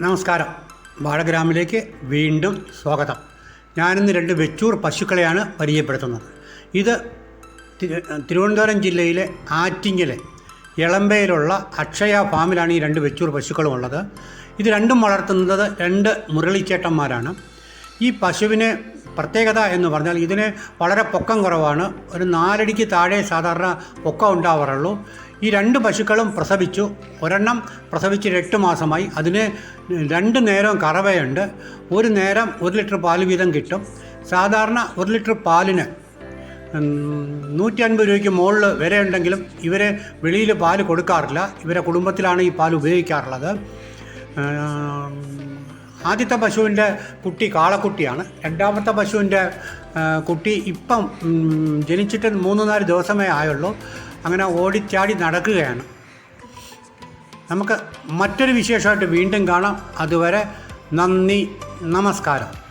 നമസ്കാരം. വാഴഗ്രാമിലേക്ക് വീണ്ടും സ്വാഗതം. ഞാനിന്ന് രണ്ട് വെച്ചൂർ പശുക്കളെയാണ് പരിചയപ്പെടുത്തുന്നത്. ഇത് തിരു- തിരുവനന്തപുരം ജില്ലയിലെ ആറ്റിങ്ങലെ ഇളമ്പയിലുള്ള അക്ഷയ ഫാമിലാണ് ഈ രണ്ട് വെച്ചൂർ പശുക്കളും ഉള്ളത് ഇത് രണ്ടും വളർത്തുന്നത് രണ്ട് മുരളിച്ചേട്ടന്മാരാണ്. ഈ പശുവിനെ പ്രത്യേകത എന്ന് പറഞ്ഞാൽ ഇതിന് വളരെ പൊക്കം കുറവാണ്. ഒരു നാലടിക്ക് താഴെ സാധാരണ പൊക്കം ഉണ്ടാവാറുള്ളൂ. ഈ രണ്ട് പശുക്കളും പ്രസവിച്ചു. ഒരെണ്ണം പ്രസവിച്ചിട്ട് എട്ട് മാസമായി. അതിന് രണ്ട് നേരം കറവയുണ്ട്. ഒരു നേരം ഒരു ലിറ്റർ പാൽ വീതം കിട്ടും. സാധാരണ ഒരു ലിറ്റർ പാലിന് നൂറ്റി അൻപത് രൂപയ്ക്ക് മുകളിൽ വില ഉണ്ടെങ്കിലും ഇവരെ വെളിയിൽ പാൽ കൊടുക്കാറില്ല. ഇവരെ കുടുംബത്തിലാണ് ഈ പാൽ ഉപയോഗിക്കാറുള്ളത്. ആദ്യത്തെ പശുവിന്റെ കുട്ടി കാളക്കുട്ടിയാണ്. രണ്ടാമത്തെ പശുവിന്റെ കുട്ടി ഇപ്പം ജനിച്ചിട്ട് മൂന്ന് നാല് ദിവസമേ ആയുള്ളൂ. അങ്ങനെ ഓടിച്ചാടി നടക്കുകയാണ്. നമുക്ക് മറ്റൊരു വിശേഷമായിട്ട് വീണ്ടും കാണാം. അതുവരെ നന്ദി നമസ്കാരം.